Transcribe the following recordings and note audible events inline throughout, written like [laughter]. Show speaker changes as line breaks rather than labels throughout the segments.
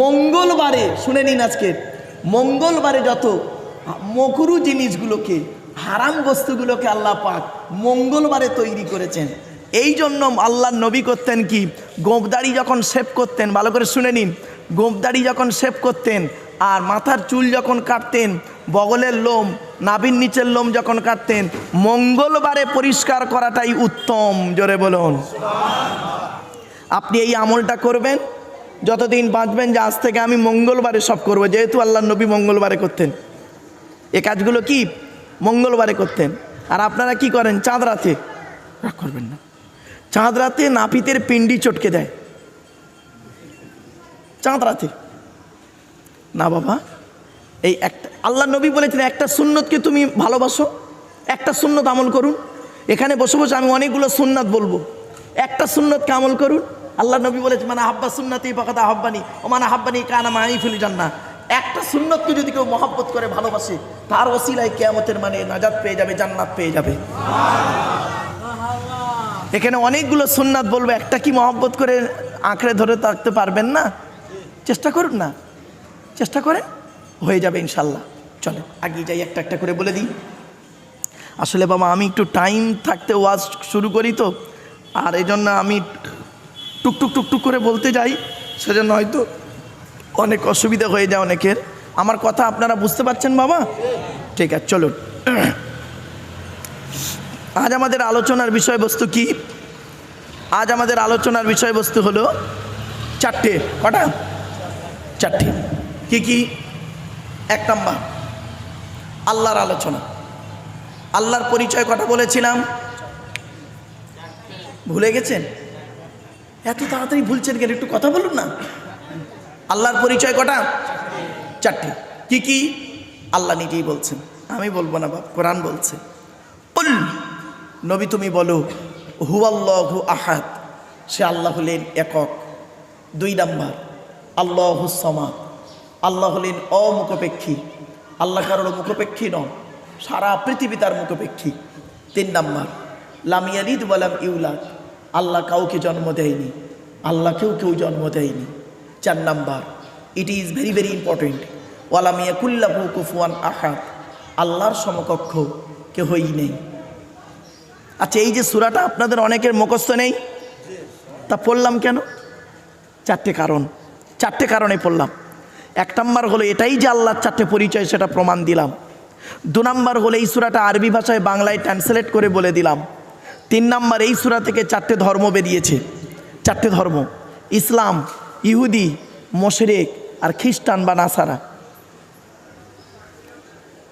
মঙ্গলবারে, শুনে নিন আজকে, মঙ্গলবারে যত মকরু জিনিসগুলোকে, হারাম বস্তুগুলোকে আল্লাহ পাক মঙ্গলবারে তৈরি করেছেন, এই জন্য আল্লাহ নবী করতেন কি? গোপদাড়ি যখন শেভ করতেন, ভালো করে শুনে নিন, গোপদাড়ি যখন শেভ করতেন, আর মাথার চুল যখন কাটতেন, বগলের লোম, নাভির নিচের লোম যখন কাটতেন, মঙ্গলবারে পরিষ্কার করাটাই উত্তম, জোরে বলুন। আপনি এই আমলটা করবেন যতদিন বাঁচবেন যে আজ থেকে আমি মঙ্গলবারে সব করব। যেহেতু আল্লাহ নবী মঙ্গলবারে করতেন। এ কাজগুলো কি? মঙ্গলবারে করতেন। আর আপনারা কি করেন? চাঁদ রাতে। রাগ করবেন না। চাঁদ রাতে নাপিতের পিন্ডি চটকে দেয়। চাঁদ রাতে। না বাবা, এই একটা আল্লাহ নবী বলেছেন, একটা সুন্নতকে তুমি ভালোবাসো, একটা সুন্নত আমল করুন। এখানে বসে বসে আমি অনেকগুলো সুন্নাত বলব। একটা সুন্নতকে আমল করুন আল্লাহ নবী বলেছে মানে হাব্বা সুন্নাতি পাকাতা হাব্বানি ও মানে হাব্বানি কানা মাই ফিলি জান্না একটা সুন্নতকে যদি কেউ মহাব্বত করে, ভালোবাসে, তার ওসিলায় কেয়ামতের মানে নাজাত পেয়ে যাবে, জান্নাত পেয়ে যাবে। এখানে অনেকগুলো সুন্নাত বলব, একটা কি মহব্বত করে আঁকড়ে ধরে থাকতে পারবেন না? চেষ্টা করুন না। চেষ্টা করেন, হয়ে যাবে ইনশাল্লাহ চলে আগে যাই, একটা একটা করে বলে দিই। আসলে বাবা, আমি একটু টাইম থাকতে ওয়াজ শুরু করি তো, আর এই জন্য আমি টুকটুক টুকটুক করে বলতে যাই, সেজন্য হয়তো অনেক অসুবিধা হয়ে যায় অনেকের। আমার কথা আপনারা বুঝতে পারছেন বাবা? ঠিক আছে, চলুন। আজ আমাদের আলোচনার বিষয়বস্তু কি? আজ আমাদের আলোচনার বিষয়বস্তু হলো চারটে। কটা? চারটে। কি কি? এক নম্বর, আল্লাহর আলোচনা। আল্লাহর পরিচয় কটা বলেছিলাম? ভুলে গেছেন? এত তাড়াতাড়ি ভুলছেন কেন? একটু কথা বলুন না। আল্লাহর পরিচয় কটা? চারটে। কি কি? আল্লাহ নিজেই বলছেন। আমি বলব না বাপ, কোরআন বলছে। নবী তুমি বলো হু আল্লাহু আহাদ। সে আল্লাহ হলেন একক, দুই নাম্বার, আল্লাহ সমা আল্লাহ হলেন অমুখপেক্ষী। আল্লাহ কারোর মুখপেক্ষী নন, সারা পৃথিবী তার মুখপেক্ষী। তিন নাম্বার লামিয়ালিদ বলাম ইউলাদ। আল্লাহ কাউকে জন্ম দেয়নি। আল্লাহকেও কেউ জন্ম দেয়নি। চার number it is very very important ওয়ালামিয়া কুল্লাহু কুফুয়ান আহাদ। আল্লাহর সমকক্ষ কেহই নেই। আচ্ছা এই যে সুরাটা আপনাদের অনেকের মুখস্থ নেই? তা পড়লাম কেন? চারটে কারণ। চারটে কারণে পড়লাম। এক নম্বর হলো, এটাই যে আল্লাহর চারটে পরিচয়, সেটা প্রমাণ দিলাম। দু নম্বর হলো, এই সুরাটা আরবি ভাষায় বাংলায় ট্রান্সলেট করে বলে দিলাম। তিন নাম্বার এই সুরা থেকে চারটে ধর্ম বেরিয়েছে। চারটে ধর্ম। ইসলাম, ইহুদি, মোশরেক আর খ্রিস্টান বা নাসারা।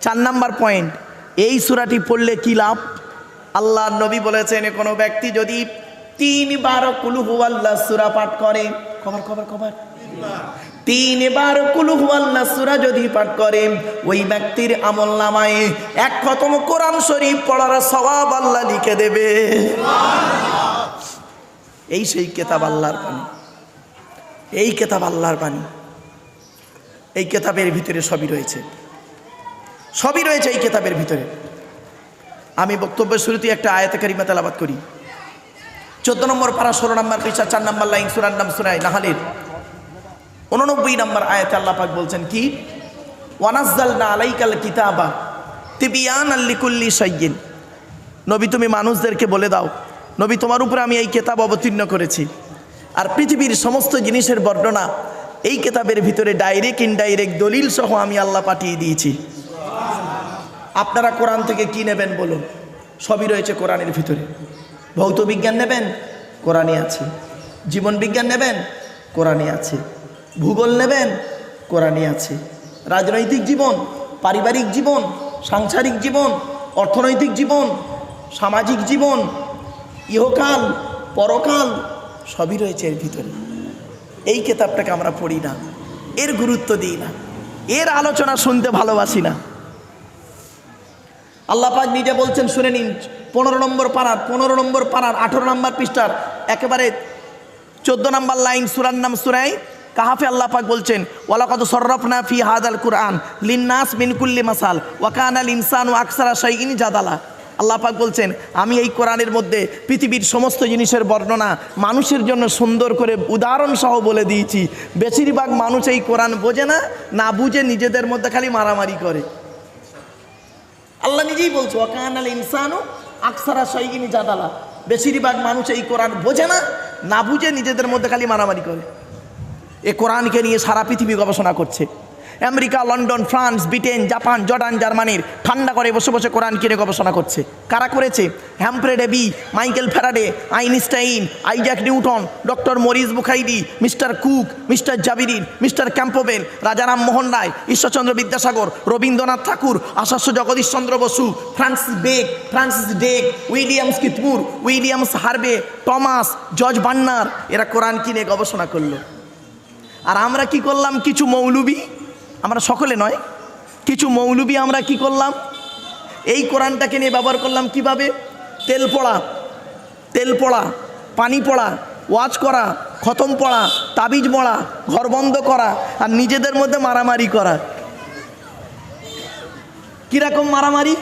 চার নাম্বার পয়েন্ট, এই সুরাটি পড়লে কি লাভ? আল্লাহ নবী বলেছেন কোনো ব্যক্তি যদি তিনবার কুলহু আল্লাহ সুরা পাঠ করে কবার কবার কবার তিনবার কুলহু আল্লাহ সুরা যদি পাঠ করে, ওই ব্যক্তির আমল নামায় এক খতম কোরআন শরীফ পড়ার সবাব আল্লাহ লিখে দেবে। এই সেই কেতাব আল্লাহর বাণী। এই কেতাব আল্লাহর বাণী। এই কেতাবের ভিতরে সবই রয়েছে। সবই রয়েছে এই কেতাবের ভিতরে। আমি বক্তব্যের শুরুতে একটা আয়াতে কারিমা তেলাবাদ করি। চোদ্দ নম্বর পাড়া ষোলো নম্বর পৃষ্ঠা, চার নম্বর লাইন, সুরার নাম সুরাই নাহালের। উননব্বই নম্বর আয়াতে আল্লাহ পাক বলছেন কি? ওয়ানাজ্জাল না আলাইকাল কিতাবা তিবিয়ান আল্লিকুল্লি সাইয়িন নবী তুমি মানুষদেরকে বলে দাও, নবী তোমার উপরে আমি এই কেতাব অবতীর্ণ করেছি। আর পৃথিবীর সমস্ত জিনিসের বর্ণনা এই কেতাবের ভিতরে ডাইরেক্ট ইনডাইরেক্ট দলিল সহ আমি আল্লাহ পাঠিয়ে দিয়েছি। আপনারা কোরআন থেকে কি নেবেন বলুন? সবই রয়েছে কোরআনের ভিতরে। ভৌত বিজ্ঞান নেবেন? কোরআনে আছে। জীবন বিজ্ঞান নেবেন? কোরআনে আছে। ভূগোল নেবেন কোরআনে আছে। রাজনৈতিক জীবন, পারিবারিক জীবন, সাংসারিক জীবন, অর্থনৈতিক জীবন, সামাজিক জীবন, ইহকাল, পরকাল, সবই রয়েছে এর ভিতরে। এই কেতাবটাকে আমরা পড়ি না, এর গুরুত্ব দিই না, এর আলোচনা শুনতে ভালোবাসি না। আল্লাহ পাক নিজে বলছেন, শুনে নিন, পনেরো নম্বর পাড়ার পনেরো নম্বর পাড়ার আঠেরো নম্বর পৃষ্ঠার, একেবারে চোদ্দ নম্বর লাইন, সুরার নাম সুরাই কাহাফে আল্লাহ পাক বলছেন ওয়ালাকত সর্রফনা ফি হাদাল কুরআন লিন্নাস মিনকুল্লি মাসাল ওয়াকান আল ইনসান আকসারা শাইইন জাদালা। আল্লাহ পাক বলছেন, আমি এই কোরআনের মধ্যে পৃথিবীর সমস্ত জিনিসের বর্ণনা মানুষের জন্য সুন্দর করে উদাহরণ সহ বলে দিয়েছি। বেশিরভাগ মানুষ এই কোরআন বোঝে না না বুঝে নিজেদের মধ্যে খালি মারামারি করে। আল্লাহ নিজেই বলছো অকান আল ইনসানও আকসারা সৈগিনী জাদালা। বেশিরভাগ মানুষ এই কোরআন বোঝে না না বুঝে নিজেদের মধ্যে খালি মারামারি করে। এ কোরআনকে নিয়ে সারা পৃথিবী গবেষণা করছে। America, London, France, Britain, Japan, Jordan, জার্মানির ঠান্ডা করে বসে বসে কোরআন কিনে গবেষণা করছে। কারা করেছে? Humphry Davy Michael Faraday, Einstein Isaac Newton, doctor Maurice বুখাইডি mister Cook, mister জাবিরিন, মিস্টার ক্যাম্পোবেল, রাজারাম মোহন রায়, ঈশ্বরচন্দ্র বিদ্যাসাগর, রবীন্দ্রনাথ ঠাকুর, আশাস্য জগদীশচন্দ্র বসু, ফ্রান্সিস বেক ফ্রান্সিস ডেক উইলিয়ামস কিতমুর উইলিয়ামস হার্বে, টমাস, জর্জ বান্নার, এরা কোরআন কিনে গবেষণা করল। আর আমরা কি করলাম? কিছু মৌলবি, আমরা সকলে নয়, কিছু মৌলবি আমরা কি করলাম? এই কোরআনটাকে নিয়ে ব্যবহার করলাম কীভাবে? তেল পড়া তেল পড়া, পানি পড়া, ওয়াজ করা, খতম পড়া, তাবিজ পড়া ঘর বন্ধ করা আর নিজেদের মধ্যে মারামারি করা। কীরকম মারামারি?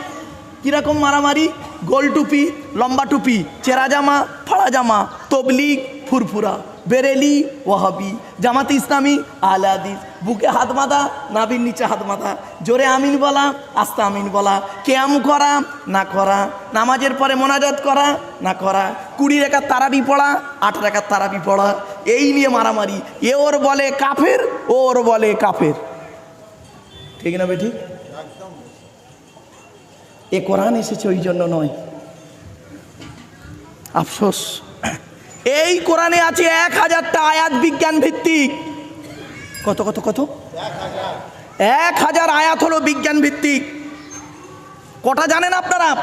কীরকম মারামারি? গোল টুপি, লম্বা টুপি, চেরা জামা, ফাড়া জামা, তবলিগ, ফুরফুরা। বেরেলি ওয়াহাবি, জামাত ইসলামী আলাদিস বুকে হাত বাঁধা নাবির নিচে হাত বাঁধা, জোরে আমিন বলা, আস্তে আমিন বলা, কেয়াম করা, না করা, নামাজের পরে মোনাজাত করা, না করা, কুড়ি রেখার তারাবি পড়া, আট রেখার তারাবি পড়া, এই নিয়ে মারামারি, এ ওর বলে কাফের, ও ওর বলে কাফের। ঠিক না বেঠিক এ কোরআন এসেছে ওই জন্য নয়। আফসোস। এই কোরআনে আছে এক হাজারটা আয়াত বিজ্ঞান ভিত্তিক। কত কত কত? এক হাজার আয়াত হলো বিজ্ঞান ভিত্তিক। কটা জানেন আপনারা?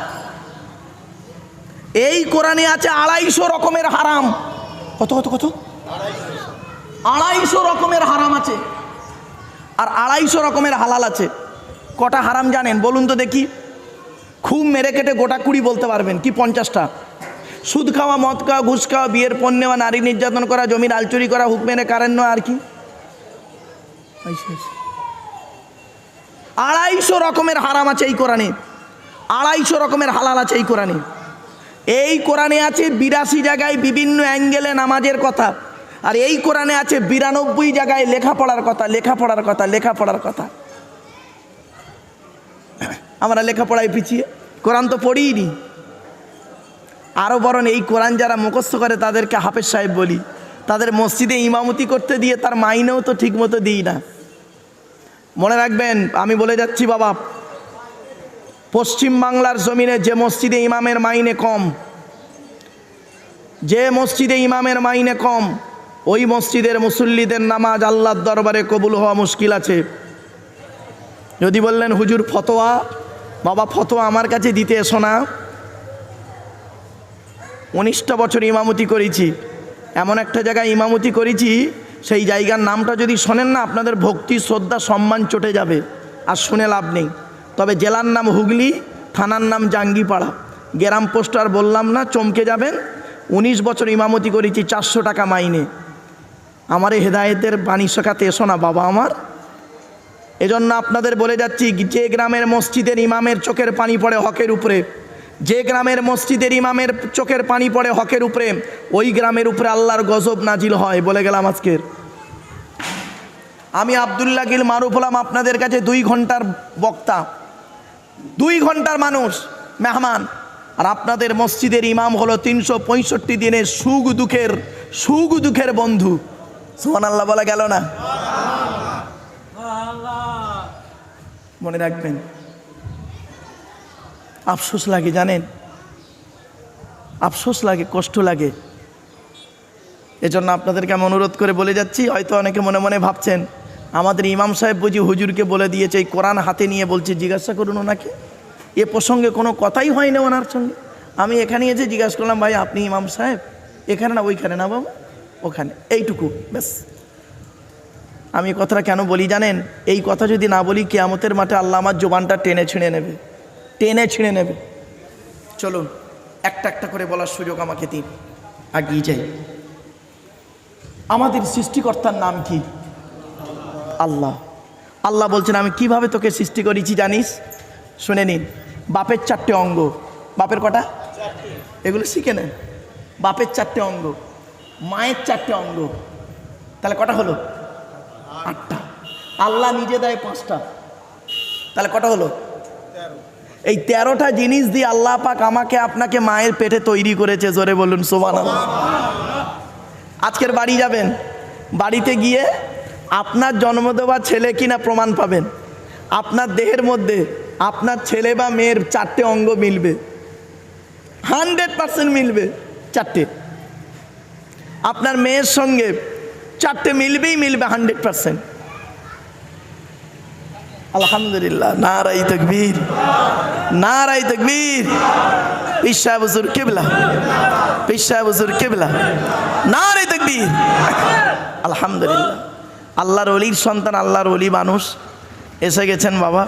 এই কোরআনে আছে আড়াইশো রকমের হারাম। কত কত কত? আড়াইশো রকমের হারাম আছে। আর আড়াইশো রকমের হালাল আছে। কটা হারাম জানেন? বলুন তো দেখি। খুব মেরে কেটে গোটা কুড়ি বলতে পারবেন। কি পঞ্চাশটা? সুদ খাওয়া মদ খাওয়া ঘুষ খাওয়া বিয়ের পণ নেওয়া নারী নির্যাতন করা জমির আলচুরি করা হুক মেরে কারেন্ট আর কি? আড়াইশো রকমের হারাম আছে এই কোরআনে। আড়াইশো রকমের হালাল আছে এই কোরআনে। এই কোরআনে আছে বিরাশি জায়গায় বিভিন্ন অ্যাঙ্গেলে নামাজের কথা। আর এই কোরআনে আছে বিরানব্বই জায়গায় লেখাপড়ার কথা লেখাপড়ার কথা লেখাপড়ার কথা। আমরা লেখাপড়ায় পিছিয়ে। কোরআন তো পড়িই নি আরও বরং এই কোরআন যারা মুখস্থ করে তাদেরকে হাফেজ সাহেব বলি। তাদের মসজিদে ইমামতি করতে দিয়ে তার মাইনেও তো ঠিক মতো দিই না। মনে রাখবেন, আমি বলে যাচ্ছি বাবা, পশ্চিম বাংলার জমিনে যে মসজিদে ইমামের মাইনে কম, যে মসজিদে ইমামের মাইনে কম, ওই মসজিদের মুসল্লিদের নামাজ আল্লাহর দরবারে কবুল হওয়া মুশকিল আছে। যদি বললেন, হুজুর, ফতোয়া? বাবা, ফতোয়া আমার কাছে দিতে এসো না। উনিশটা বছর ইমামতি করেছি। এমন একটা জায়গায় ইমামতি করেছি, সেই জায়গার নামটা যদি শোনেন না, আপনাদের ভক্তি, শ্রদ্ধা, সম্মান চটে যাবে আর শুনে লাভ নেই। তবে জেলার নাম হুগলি, থানার নাম জাঙ্গিপাড়া। গ্রাম পোস্টার বললাম না, চমকে যাবেন। উনিশ বছর ইমামতি করেছি, চারশো টাকা মাইনে। আমার এই হেদায়েতের বাণী শেখাতে এসো না, বাবা আমার। এজন্য আপনাদের বলে যাচ্ছি, যে গ্রামের মসজিদের ইমামের চোখের পানি পড়ে হকের উপরে। যে গ্রামের মসজিদের ইমামের চোখের পানি পড়ে হকের উপরে, ওই গ্রামের উপরে আল্লাহর গজব নাজিল হয়, বলে গেলাম আজকের। আমি আবদুল্লাহ গিল মারুফ হলাম আপনাদের কাছে দুই ঘণ্টার বক্তা। দুই ঘণ্টার মানুষ, মেহমান। আর আপনাদের মসজিদের ইমাম হলো তিনশো পঁয়ষট্টি দিনে সুখ দুঃখের সুখ দুঃখের বন্ধু। সুমান আল্লাহ বলা গেল না? মনে রাখবেন। আফসোস লাগে, জানেন? আফসোস লাগে, কষ্ট লাগে। এজন্য আপনাদেরকে আমি অনুরোধ করে বলে যাচ্ছি, হয়তো অনেকে মনে মনে ভাবছেন, আমাদের ইমাম সাহেব বুঝি হুজুরকে বলে দিয়েছে, এই কোরআন হাতে নিয়ে বলছে, জিজ্ঞাসা করুন ওনাকে। এ প্রসঙ্গে কোনো কথাই হয় না ওনার সঙ্গে। আমি এখানে এসে জিজ্ঞাসা করলাম, ভাই, আপনি ইমাম সাহেব? এখানে না, ওইখানে না বাবা? ওখানে, এইটুকু, ব্যাস। আমি কথাটা কেন বলি জানেন? এই কথা যদি না বলি, কেয়ামতের মাঠে আল্লাহ আমার জোবানটা টেনে ছিঁড়ে নেবে। টেনে ছিঁড়ে নেবে। চলুন, একটা একটা করে বলার সুযোগ আমাকে দিন। আগিয়ে যাই। আমাদের সৃষ্টিকর্তার নাম কি? আল্লাহ। আল্লাহ বলছেন, আমি কীভাবে তোকে সৃষ্টি করেছি জানিস? শুনে নিন। বাপের চারটে অঙ্গ। বাপের কটা? এগুলো শিখে নেন। বাপের চারটে অঙ্গ। মায়ের চারটে অঙ্গ। তাহলে কটা হলো? আটটা। আল্লাহ নিজে দেয় পাঁচটা। তাহলে কটা হলো? এই তেরোটা জিনিস দিয়ে আল্লাহ পাক আমাকে আপনাকে মায়ের পেটে তৈরি করেছে, জোরে বলুন সোমান আজকের বাড়ি যাবেন, বাড়িতে গিয়ে আপনার জন্ম দেওয়া ছেলে কিনা প্রমাণ পাবেন। আপনার দেহের মধ্যে আপনার ছেলে বা মেয়ের চারটে অঙ্গ মিলবে। হান্ড্রেড পার্সেন্ট মিলবে চারটে। আপনার মেয়ের সঙ্গে চারটে মিলবেই মিলবে হান্ড্রেড পার্সেন্ট। আলহামদুলিল্লাহ, নারাই তকবীর নারাই তকবীর। পিসা বুজুর কেবলা পিসা বুজুর কেবলা, নারাই তকবীর। আলহামদুলিল্লাহ। আল্লাহর অলির সন্তান, আল্লাহর অলি মানুষ, এসে গেছেন বাবা।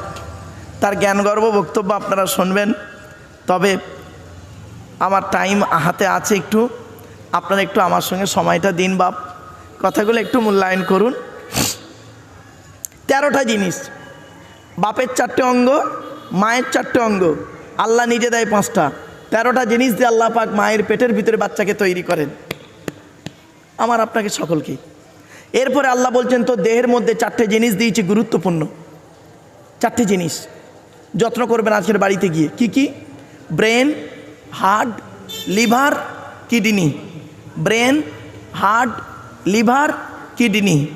তার জ্ঞানগর্ব বক্তব্য আপনারা শুনবেন। তবে আমার টাইম হাতে আছে একটু। আপনারা একটু আমার সঙ্গে সময়টা দিন বাপ। কথাগুলো একটু মূল্যায়ন করুন। তেরোটা জিনিস। বাপের চারটে অঙ্গ, মায়ের চারটে অঙ্গ, আল্লাহ নিজে দেয় পাঁচটা। তেরোটা জিনিস দিয়ে আল্লাহ পাক মায়ের পেটের ভিতরে বাচ্চাকে তৈরি করেন। আমার আপনাকে সকলকে। এরপরে আল্লাহ বলছেন তো দেহের মধ্যে চারটে জিনিস দিয়েছি গুরুত্বপূর্ণ। চারটে জিনিস। যত্ন করবেন আজকের বাড়িতে গিয়ে। কি কি? Brain, heart, liver, kidney. Brain, heart, liver, kidney.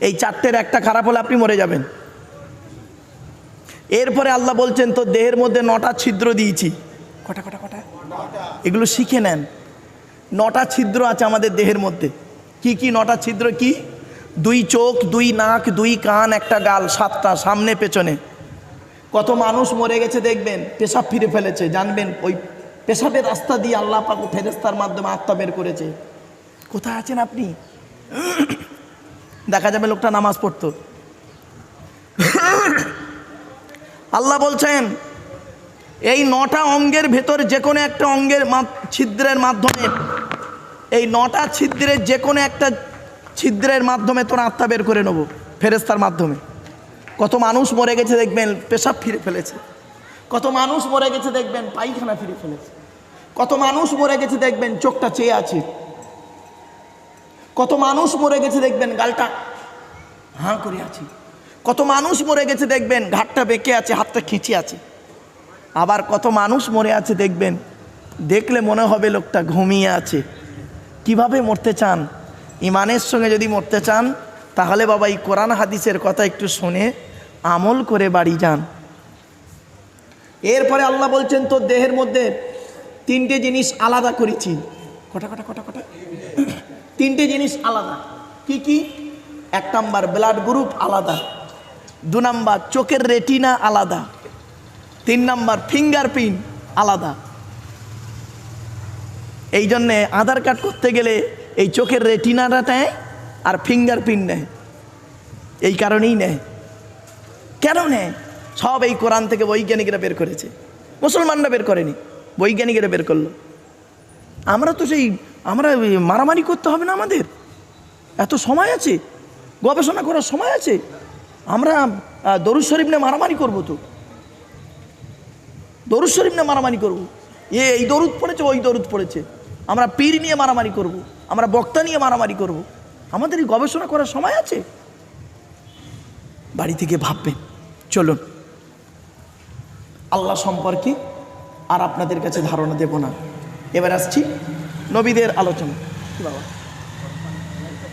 এই চারটের একটা খারাপ হলে আপনি মরে যাবেন। এরপরে আল্লাহ বলছেন তো দেহের মধ্যে নটা ছিদ্র দিয়েছি। কটা কটা কটা? এগুলো শিখে নেন। নটা ছিদ্র আছে আমাদের দেহের মধ্যে। কি কি নটা ছিদ্র কি? দুই চোখ, দুই নাক, দুই কান, একটা গাল, সাতটা, সামনে, পেছনে। কত মানুষ মরে গেছে দেখবেন, পেশাব ফিরে ফেলেছে, জানবেন, ওই পেশাবের রাস্তা দিয়ে আল্লাহ পাক ফেরেস্তার মাধ্যমে আত্মা বের করেছে। কোথায় আছেন আপনি? দেখা যাবে লোকটা নামাজ পড়তো। আল্লাহ বলছেন, এই নটা অঙ্গের ভেতর যে কোনো একটা অঙ্গের ছিদ্রের মাধ্যমে, এই নটা ছিদ্রের যে কোনো একটা ছিদ্রের মাধ্যমে তোর আত্মা বের করে নেব ফেরেস্তার মাধ্যমে। কত মানুষ মরে গেছে দেখবেন, পেশাব ফিরে ফেলেছে। কত মানুষ মরে গেছে দেখবেন, পায়খানা ফিরে ফেলেছে। কত মানুষ মরে গেছে দেখবেন, চোখটা চেয়ে আছে। কত মানুষ মরে গেছে দেখবেন, গালটা হাঁ করে আছে। কত মানুষ মরে গেছে দেখবেন, ঘাটটা বেঁকে আছে, হাতটা খিঁচে আছে। আবার কত মানুষ মরে আছে দেখবেন, দেখলে মনে হবে লোকটা ঘুমিয়ে আছে। কীভাবে মরতে চান? ইমানের সঙ্গে যদি মরতে চান, তাহলে বাবা এই কোরআন হাদিসের কথা একটু শুনে আমল করে বাড়ি যান। এরপরে আল্লাহ বলছেন, তোর দেহের মধ্যে তিনটে জিনিস আলাদা করেছি। কটা কটা কটা কটা? তিনটে জিনিস আলাদা। কি কি? এক নাম্বার ব্লাড গ্রুপ আলাদা। দু নাম্বার, চোখের রেটিনা আলাদা। তিন নাম্বার ফিঙ্গারপ্রিন্ট আলাদা। এই জন্যে আধার কার্ড করতে গেলে এই চোখের রেটিনাটা নেয় আর ফিঙ্গারপ্রিন্ট নেয়। এই কারণেই নেয়। কেন নেয়? সব এই কোরআন থেকে বৈজ্ঞানিকরা বের করেছে। মুসলমানরা বের করেনি, বৈজ্ঞানিকরা বের করল। আমরা তো সেই, আমরা মারামারি করতে হবে না আমাদের? এত সময় আছে, গবেষণা করার সময় আছে। আমরা দরুদ শরীফ নিয়ে মারামারি করব তো। দরুদ শরীফ নিয়ে মারামারি করব। এ, এই দরুদ পড়েছে, ওই দরুদ পড়েছে। আমরা পীর নিয়ে মারামারি করব। আমরা বক্তা নিয়ে মারামারি করব। আমাদের এই গবেষণা করার সময় আছে। বাড়ি থেকে ভাববেন, চলুন। আল্লাহ সম্পর্কে আর আপনাদের কাছে ধারণা দেব না। এবার আসছি নবীদের আলোচনা। বাবা?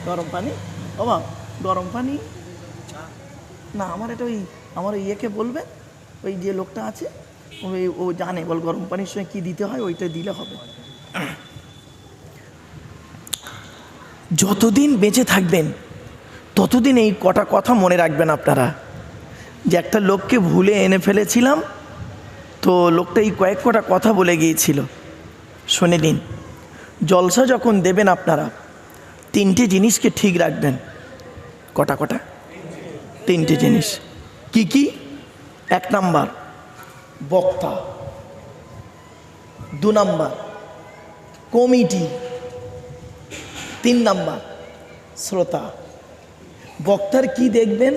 গরম পানি? বাবা গরম পানি? না, আমার এটা ওই, আমার ওই ইয়েকে বলবে, ওই যে লোকটা আছে, ওই, ও জানে, বল গরম পানির সঙ্গে কী দিতে হয়, ওইটা দিলে হবে। যতদিন বেঁচে থাকবেন, ততদিন এই কটা কথা মনে রাখবেন আপনারা। যে একটা লোককে ভুলে এনে ফেলেছিলাম, তো লোকটা এই কয়েক কটা কথা বলে গিয়েছিল। শুনে নিন, জলসা যখন দেবেন আপনারা, তিনটে জিনিসকে ঠিক রাখবেন, কটা কটা। তিনটে জিনিস। কি কি? এক নাম্বার, বক্তা। দু নাম্বার, কমিটি। তিন নাম্বার, শ্রোতা। বক্তার কি দেখবেন?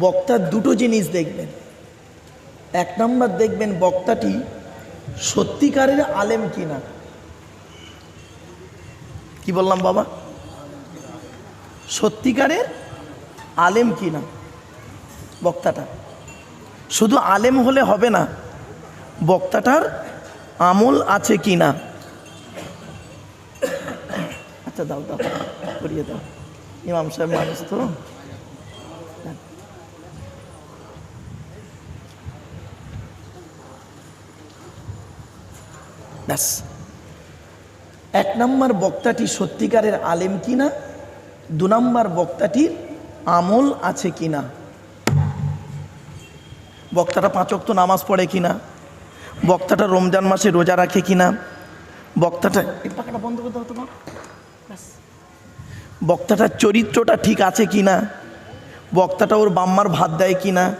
বক্তার দুটো জিনিস দেখবেন। এক নাম্বার দেখবেন বক্তাটি সত্যিকারের আলেম কিনা। কি বললাম বাবা? সত্যিকারের আলেম কিনা বক্তাটা। শুধু আলেম হলে হবে না, বক্তাটার আমল আছে কি না? আচ্ছা দাও দাও, করিয়ে দাও। ইমাম সাহেব মানুষ তো। ব্যাস। এক নম্বর বক্তাটি সত্যিকারের আলেম কিনা দু নম্বর বক্তাটির আমল আছে কি না বক্তাটা পাঁচক্ত নামাজ পড়ে কি না বক্তাটা রমজান মাসে রোজা রাখে কি না বক্তাটা পাখাটা বন্ধ করে দাও তো বক্তাটার চরিত্রটা ঠিক আছে কি না বক্তাটা ওর বাম্মার ভাত দেয় কি না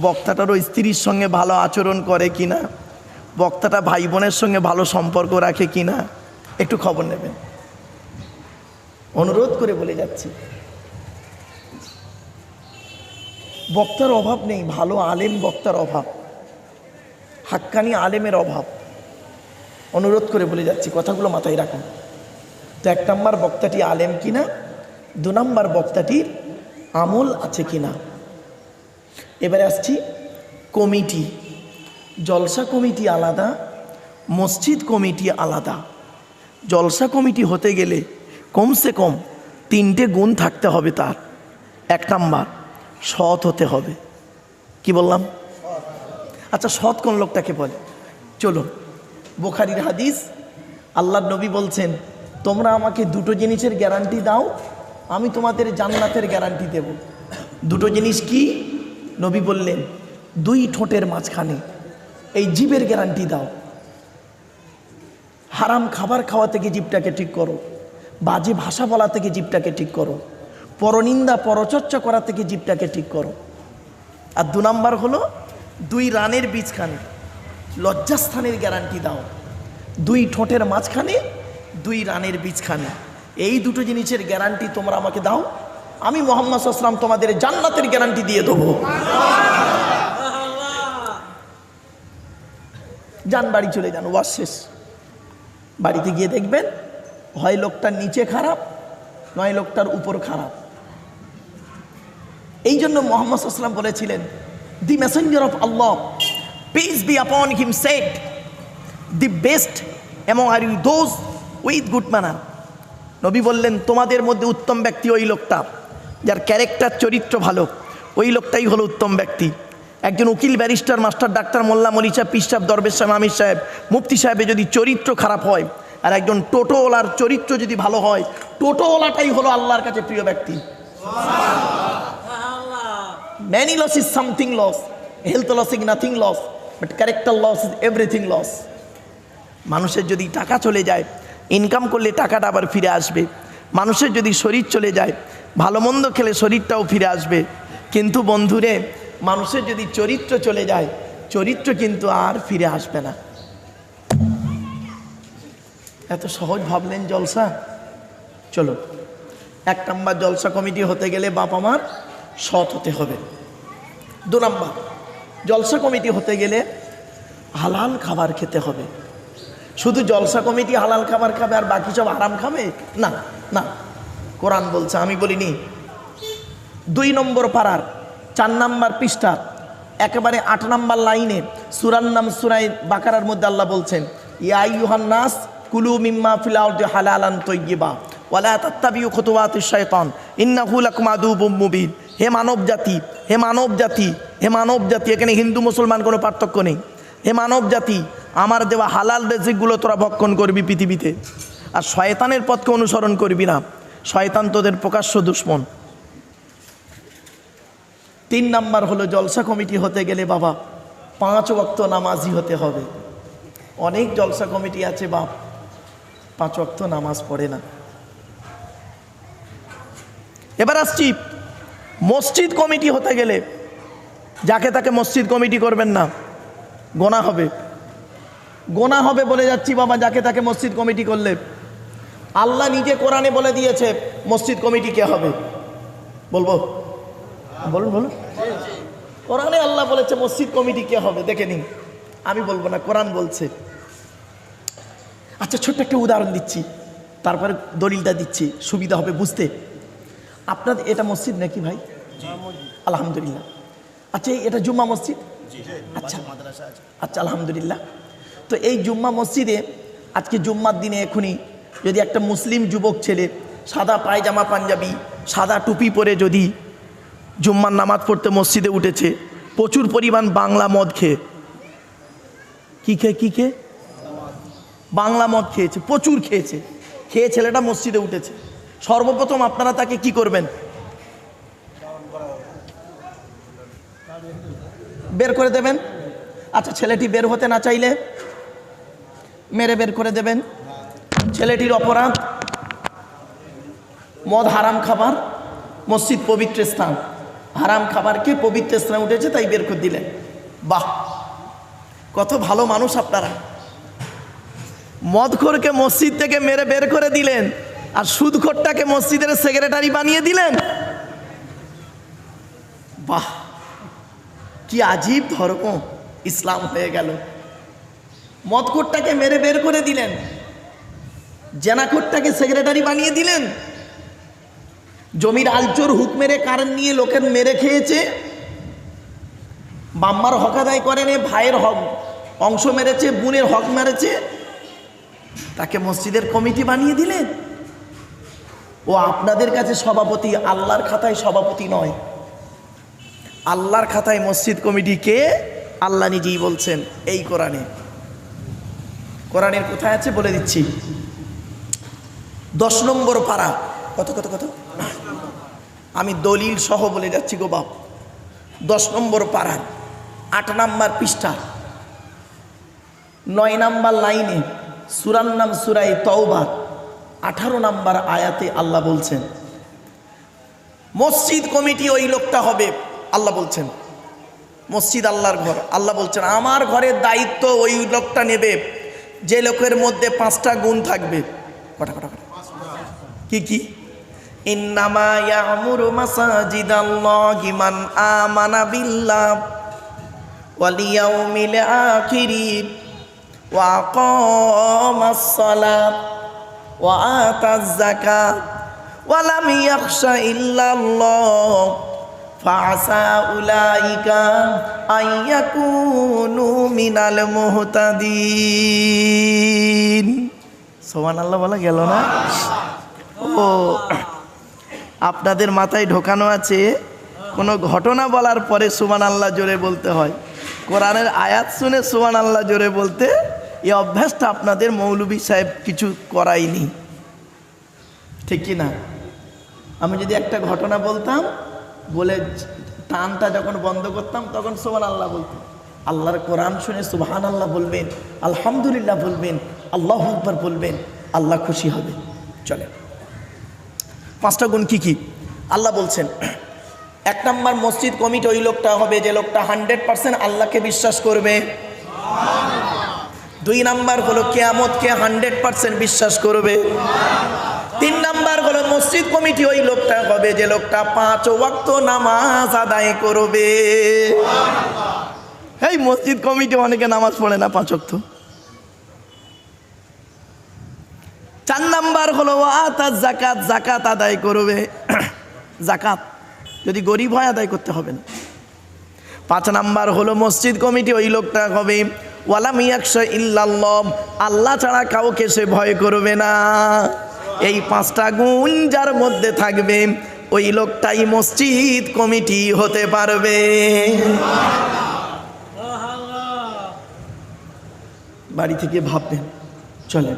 বক্তাটার ওই স্ত্রীর সঙ্গে ভালো আচরণ করে কি না বক্তাটা ভাই বোনের সঙ্গে ভালো সম্পর্ক রাখে কি না একটু খবর নেবেন। অনুরোধ করে বলে যাচ্ছি। বক্তার অভাব নেই, ভালো আলেম বক্তার অভাব। হাক্কানি আলেমের অভাব। অনুরোধ করে বলে যাচ্ছি, কথাগুলো মাথায় রাখুন। তো এক নম্বর বক্তাটি আলেম কিনা, দু নম্বর বক্তাটির আমল আছে কিনা। এবারে আসছি কমিটি। জলসা কমিটি আলাদা, মসজিদ কমিটি আলাদা। জলসা কমিটি হতে গেলে কমসে কম তিনটে গুণ থাকতে হবে তার। এক নাম্বার সৎ হতে হবে। কি বললাম? আচ্ছা সৎ কোন লোকটাকে বলে? চলো বোখারির হাদিস আল্লাহ নবী বলছেন, তোমরা আমাকে দুটো জিনিসের গ্যারান্টি দাও, আমি তোমাদের জান্নাতের গ্যারান্টি দেব। দুটো জিনিস কি? নবী বললেন, দুই ঠোঁটের মাঝখানে এই জীবের গ্যারান্টি দাও। হারাম খাবার খাওয়া থেকে জীবটাকে ঠিক করো, বাজে ভাষা বলা থেকে জীবটাকে ঠিক করো। পরনিন্দা, পরচর্চা করা থেকে জীবটাকে ঠিক করো। আর দু নাম্বার হলো, দুই রানের বীজখানে লজ্জাস্থানের গ্যারান্টি দাও। দুই ঠোঁটের মাঝখানে, দুই রানের বীজখানে। এই দুটো জিনিসের গ্যারান্টি তোমরা আমাকে দাও। আমি মোহাম্মদ আসলাম তোমাদের জান্নাতের গ্যারান্টি দিয়ে দেবো। যান, বাড়ি চলে যান ওয়াশ শেষ। বাড়িতে গিয়ে দেখবেন, হয় লোকটার নিচে খারাপ, নয় লোকটার উপর খারাপ। এই জন্য মোহাম্মদ আসলাম বলেছিলেন the messenger of Allah peace be upon him said the best among are you those with good manner নবী বললেন, তোমাদের মধ্যে উত্তম ব্যক্তি ওই লোকটা, যার ক্যারেক্টার চরিত্র ভালো। ওই লোকটাই হলো উত্তম ব্যক্তি। একজন উকিল, ব্যারিস্টার, মাস্টার, ডাক্তার, মোল্লা মলি সাহেব পিস সাহেব দরবেশ সাহেব আমির সাহেব, মুফতি সাহেবের যদি চরিত্র খারাপ হয়, আর একজন টোটোওয়ালার চরিত্র যদি ভালো হয়, টোটোওয়ালাটাই হলো আল্লাহর কাছে প্রিয় ব্যক্তি। Many loss is something loss. Health loss is nothing loss. But character loss is everything loss. মানুষের যদি টাকা চলে যায় ইনকাম করলে টাকাটা আবার ফিরে আসবে মানুষের যদি শরীর চলে যায়, ভালো মন্দ খেলে শরীরটাও ফিরে আসবে কিন্তু বন্ধুরে, মানুষের যদি চরিত্র চলে যায়, চরিত্র কিন্তু আর ফিরে আসবে না এত সহজ ভাবলেন জলসা চলো এক নাম্বার জলসা কমিটি হতে গেলে বাপ আমার সৎ হতে হবে দু নম্বর, জলসা কমিটি হতে গেলে হালাল খাবার খেতে হবে। শুধু জলসা কমিটি হালাল খাবার খাবে আর বাকি সব আরাম খাবে? না না। কোরআন বলছে, আমি বলিনি, দুই নম্বর পাড়ার, চার নাম্বার পৃষ্ঠা, একেবারে আট নাম্বার লাইনে সুরান নাম সুরাই বাকারার মধ্যে আল্লাহ বলছেন ইয়াই ইউহান নাস কুলু মিম্মা ফিলাউদ্দি হালালান তৈয়িবা। ওয়ালা তাত্তাবিউ মুবিন। হে মানব জাতি, হে মানব জাতি, হে মানব জাতি, এখানে হিন্দু, মুসলমান কোনো পার্থক্য নেই। হে মানব জাতি, আমার দেওয়া হালাল রেজিকগুলো তোরা ভক্ষণ করবি পৃথিবীতে। আর শয়তানের পথকে অনুসরণ করবি না। শয়তান তোদের প্রকাশ্য দুশ্মন। তিন নাম্বার হলো, জলসা কমিটি হতে গেলে বাবা, পাঁচ ওয়াক্ত নামাজি হতে হবে। অনেক জলসা কমিটি আছে বাপ, পাঁচ ওয়াক্ত নামাজ পড়ে না। এবার আসছি। মসজিদ কমিটি হতে গেলে, যাকে তাকে মসজিদ কমিটি করবেন না, গোনা হবে। গোনা হবে বলে যাচ্ছি বাবা, যাকে তাকে মসজিদ কমিটি করলে। আল্লাহ নিজে কোরআনে বলে দিয়েছে, মসজিদ কমিটি কে হবে? বলব? বলুন বলুন। কোরআনে আল্লাহ বলেছে, মসজিদ কমিটি কে হবে? দেখে নিন। আমি বলব না, কোরআন বলছে। আচ্ছা ছোট্ট একটা উদাহরণ দিচ্ছি। তারপরে দলিলটা দিচ্ছি, সুবিধা হবে বুঝতে। আপনাদের এটা মসজিদ নাকি ভাই? আলহামদুলিল্লাহ। আচ্ছা এই- এটা জুম্মা মসজিদ? আচ্ছা। আচ্ছা আলহামদুলিল্লাহ। তো এই জুম্মা মসজিদে আজকে জুম্মার দিনে এখনই যদি একটা মুসলিম যুবক ছেলে সাদা পায়জামা পাঞ্জাবি সাদা টুপি পরে যদি জুম্মার নামাজ পড়তে মসজিদে উঠেছে প্রচুর পরিমাণ বাংলা মদ খেয়ে। কী খেয়ে কী খেয়ে? বাংলা মদ খেয়েছে প্রচুর খেয়েছে। খেয়ে ছেলেটা মসজিদে উঠেছে। সর্বপ্রথম আপনারা তাকে কি করবেন? বের করে দেবেন? আচ্ছা ছেলেটি বের হতে না চাইলে মেরে বের করে দেবেন। ছেলেটির অপরাধ, মদ হারাম খাবার, মসজিদ পবিত্র স্থান। হারাম খাবারকে পবিত্র স্থানে উঠেছে তাই বের করে দিলেন। বাহ! কত ভালো মানুষ আপনারা। মদখোরকে মসজিদ থেকে মেরে বের করে দিলেন। আর সুদখোরটাকে মসজিদের সেক্রেটারি বানিয়ে দিলেন। বাহ, কি আজীব ধর্ম, ইসলাম হয়ে গেল। মদখোরটাকে মেরে বের করে দিলেন। জেনাখোরটাকে সেক্রেটারি বানিয়ে দিলেন। জমির আলচোর হুক মেরে কারেন্ট নিয়ে লোকের মেরে খেয়েছে। বাম্মার হক আদায় করেনি ভাইয়ের হক অংশ মেরেছে, বোনের হক মেরেছে। তাকে মসজিদের কমিটি বানিয়ে দিলেন। ও আপনাদের কাছে সভাপতি, আল্লাহর খাতায় সভাপতি নয়। আল্লাহর খাতায় মসজিদ কমিটি কে? আল্লাহ নিজেই বলছেন এই কোরআনে। কোরআনের কোথায় আছে বলে দিচ্ছি। দশ নম্বর পাড়া। কত কত কত? আমি দলিল সহ বলে যাচ্ছি গো বাপ। দশ নম্বর পাড়ার আট নাম্বার পৃষ্ঠা। নয় নাম্বার লাইনে। সুরার নাম সুরাই তওবা। আঠারো নাম্বার আয়াতে আল্লাহ বলছেন, মসজিদ কমিটি ওই লোকটা হবে, আল্লাহ বলছেন। মসজিদ আল্লাহর ঘর, আল্লাহ বলছেন, আমার ঘরের দায়িত্ব ওই লোকটা নেবে, যে লোকের মধ্যে পাঁচটা গুণ থাকবে। কটা কটা কটা? কি কি? ইন্নামা ওয়া ওয়া আতাজ যাকাত ওয়া লাম ইয়াখশা ইল্লাল্লাহ فعسى أولئك أن يكونوا من المهتدين সোমান আল্লাহ বলা গেল না ও আপনাদের মাথায় ঢোকানো আছে কোনো ঘটনা বলার পরে সুমান আল্লাহ জোরে বলতে হয় কোরআনের আয়াত শুনে সুমান আল্লাহ জোরে বলতে এই অভ্যাসটা আপনাদের মৌলবী সাহেব কিছু করাইনি ঠিক কি না? আমি যদি একটা ঘটনা বলতাম, বলে টানটা যখন বন্ধ করতাম, তখন সুবান আল্লাহ বলতাম। আল্লাহর কোরআন শুনে সুবহান আল্লাহ বলবেন, আলহামদুলিল্লাহ বলবেন, আল্লাহ আকবর বলবেন, আল্লাহ খুশি হবে চলে পাঁচটা গুণ কী কী? আল্লাহ বলছেন, এক নম্বর মসজিদ কমিটি ওই লোকটা হবে যে লোকটা হান্ড্রেড পার্সেন্ট আল্লাহকে বিশ্বাস করবে। দুই নাম্বার হলো কেয়ামতকে হান্ড্রেড পার্সেন্ট বিশ্বাস করবে। তিন নাম্বার হলো মসজিদ কমিটি ওই লোকটা হবে যে লোকটা পাঁচ ওয়াক্ত নামাজ আদায় করবে। এই মসজিদ কমিটি অনেকে নামাজ পড়ে না পাঁচ ওয়াক্ত। চার নাম্বার হলো আতা জাকাত জাকাত আদায় করবে। [coughs] জাকাত যদি গরিব হয় আদায় করতে হবে না। পাঁচ নাম্বার হলো মসজিদ কমিটি ওই লোকটা হবে ওয়ালাম ইয়াকশা ইল্লাল্লাহ। আল্লাহ ছাড়া কাউকে সে ভয় করবে না। এই পাঁচটা গুণ যার মধ্যে থাকবে, ওই লোকটাই মসজিদ কমিটি হতে পারবে। বাড়ি থেকে ভাববেন চলেন।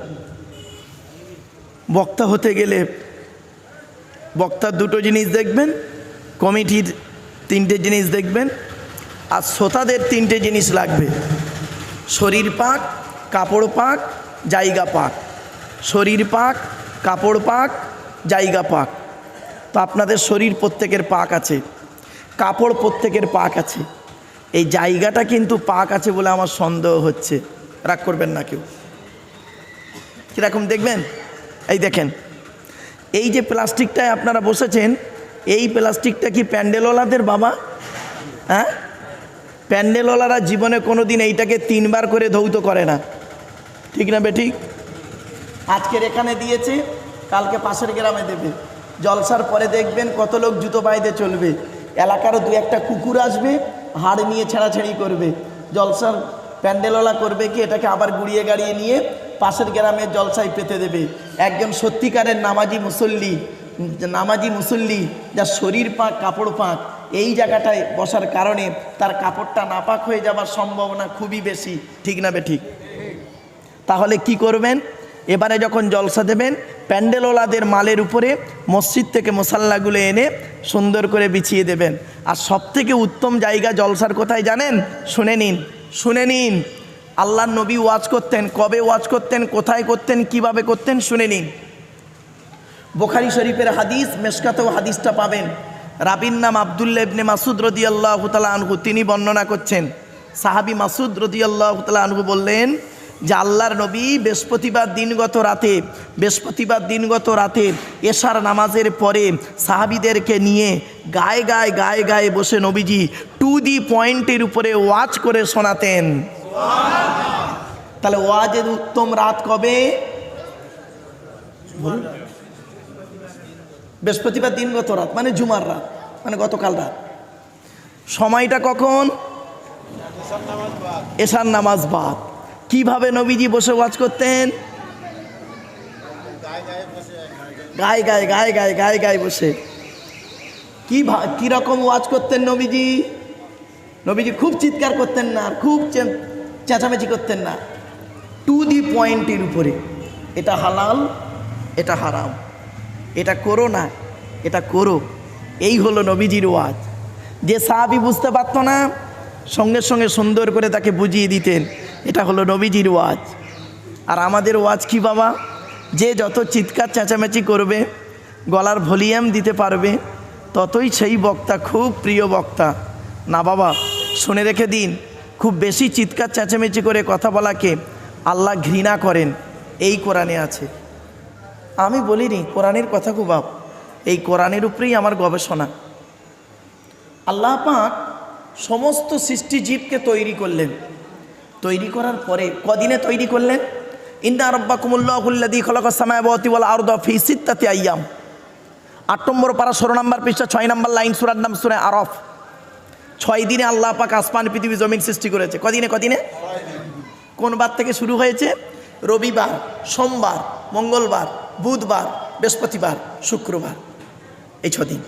বক্তা হতে গেলে বক্তার দুটো জিনিস দেখবেন, কমিটির তিনটে জিনিস দেখবেন, আর শ্রোতাদের তিনটে জিনিস লাগবে। শরীর পাক, কাপড় পাক, জায়গা পাক। শরীর পাক, কাপড় পাক, জায়গা পাক। তো আপনাদের শরীর প্রত্যেকের পাক আছে, কাপড় প্রত্যেকের পাক আছে। এই জায়গাটা কিন্তু পাক আছে বলে আমার সন্দেহ হচ্ছে। রাগ করবেন না কেউ। কীরকম দেখবেন? এই দেখেন, এই যে প্লাস্টিকটায় আপনারা বসেছেন, এই প্লাস্টিকটা কি প্যান্ডেলওয়ালাদের বাবা? হ্যাঁ? প্যান্ডেলওয়ালারা জীবনে কোনো দিন এইটাকে তিনবার করে ধৌত করে না। ঠিক না বেঠিক আজকের এখানে দিয়েছে, কালকে পাশের গ্রামে দেবে। জলসার পরে দেখবেন কত লোক জুতো পায়ে চলবে। এলাকারও দু একটা কুকুর আসবে, হাড় নিয়ে ছেঁড়াছেড়ি করবে। জলসার প্যান্ডেলওয়ালা করবে কি, এটাকে আবার গুড়িয়ে গাড়িয়ে নিয়ে পাশের গ্রামের জলসায় পেতে দেবে। একজন সত্যিকারের নামাজি মুসল্লি নামাজি মুসল্লি যার শরীর পাক, কাপড় পাক, এই জায়গাটায় বসার কারণে তার কাপড়টা নাপাক হয়ে যাবার সম্ভাবনা খুবই বেশি। ঠিক না বে ঠিক? তাহলে কি করবেন? এবারে যখন জলসা দেবেন, প্যান্ডেলওয়ালাদের মালের উপরে মসজিদ থেকে মশাল্লাগুলো এনে সুন্দর করে বিছিয়ে দেবেন। আর সব থেকে উত্তম জায়গা জলসার কোথায় জানেন? শুনে নিন শুনে নিন। আল্লাহ নবী ওয়াজ করতেন, কবে ওয়াজ করতেন, কোথায় করতেন, কীভাবে করতেন, শুনে নিন। বোখারি শরীফের হাদিস, মেশকাতেও হাদিসটা পাবেন। রাবির নাম আবদুল্লা ইবনে মাসুদ রদি আল্লাহ তালা আনহু, তিনি বর্ণনা করছেন। সাহাবি মাসুদ রদি আল্লাহ তালা আনহু বললেন যে, আল্লাহর নবী বৃহস্পতিবার দিনগত রাতে, বৃহস্পতিবার দিনগত রাতে এশার নামাজের পরে সাহাবিদেরকে নিয়ে গায়ে গায়ে গায়ে গায়ে বসে নবীজি টু দি পয়েন্টের উপরে ওয়াচ করে শোনাতেন। তাহলে ওয়াজের উত্তম রাত কবে? বলুন। বৃহস্পতিবার দিনগত রাত মানে জুমার রাত মানে গতকাল রাত। সময়টা কখন? এশার নামাজ বাদ। কীভাবে নবীজি বসে ওয়াজ করতেন? গায়ে গায়ে গায়ে গায়ে গায়ে গায়ে বসে। কি কীরকম ওয়াজ করতেন নবীজি? নবীজি খুব চিৎকার করতেন না খুব চেঁচামেচি করতেন না। টু দি পয়েন্টের উপরে, এটা হালাল, এটা হারাম। এটা করো না, এটা করো। এই হলো নবীজির ওয়াজ। যে সাহাবি বুঝতে পারতো না, সঙ্গে সঙ্গে সুন্দর করে তাকে বুঝিয়ে দিতেন, এটা হলো নবীজির ওয়াজ। আর আমাদের ওয়াজ কি বাবা? যে যত চিৎকার চেঁচামেচি করবে, গলার ভলিউম দিতে পারবে, ততই সেই বক্তা খুব প্রিয় বক্তা। না বাবা, শুনে রেখে দিন, খুব বেশি চিৎকার চেঁচামেচি করে কথা বলাকে আল্লাহ ঘৃণা করেন। এই কোরআনে আছে। আমি বলিনি, কোরআনের কথা খুব বাপ এই কোরআনের উপরেই আমার গবেষণা। আল্লাহ পাক সমস্ত সৃষ্টি জীবকে তৈরি করলেন। তৈরি করার পরে কদিনে তৈরি করলেন? ইন্দা রব্বা কুমুল্লাহুল্লাদি খলক সামায়াবতী বল আরদ ফি সিত্তাতি আইয়াম। আট নম্বর পারা, ষোলো নম্বর পৃষ্ঠা, ছয় নম্বর লাইন সুরার নাম, সুরে আরফ। ছয় দিনে আল্লাহ পাক আসমান, পৃথিবী, জমিন সৃষ্টি করেছে। কদিনে কদিনে? কোন বার থেকে শুরু হয়েছে? রবিবার সোমবার মঙ্গলবার বুধবার বৃহস্পতিবার শুক্রবার। এই ছদিন।